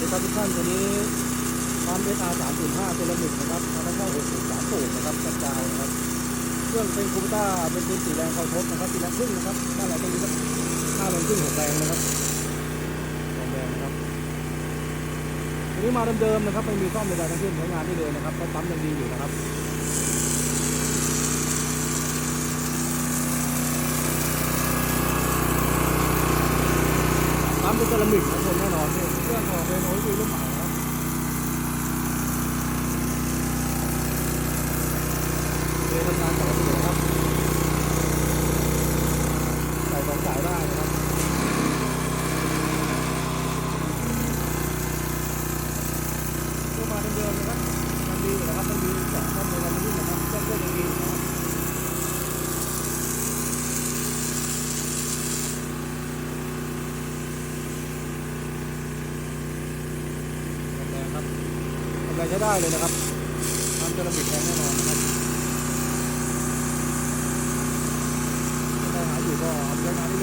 ดีครับทุกท่านตัวนี้ปั๊ม SR 305เซรามิกนะครับทางเข้า603สูตรนะครับกระจายนะครับเครื่องเป็นคูปต้าเป็นเป็นสีแรงเขาทดนะครับสีแรงครึ่งนะครับบ้านเราต้องมีสักห้าแรงครึ่งหกแรงนะครับสองแรงนะครับตัวนี้มาเดิมๆนะครับไม่มีซ่อมใดๆทั้งสิ้นใช้งานได้เลยนะครับเพราะปั๊มยังดีอยู่นะครับปั๊มเป็นเซรามิกนะชมแน่นอนเนี่ยเครื่องของเป็นโอซีรุ่นใหม่นะครับ เดี๋ยวทำงานต่อไปนะครับใส่สองสายได้นะครับตัวมาเดิมๆนะครับมันดีนะครับมันมีสองช่องในวันนี้นะครับเครื่องก็ยังดีนะครับแรงครับทำแรงใช้ได้เลยนะครับทำเซรามิกแรงแน่นอนนะครับ They're not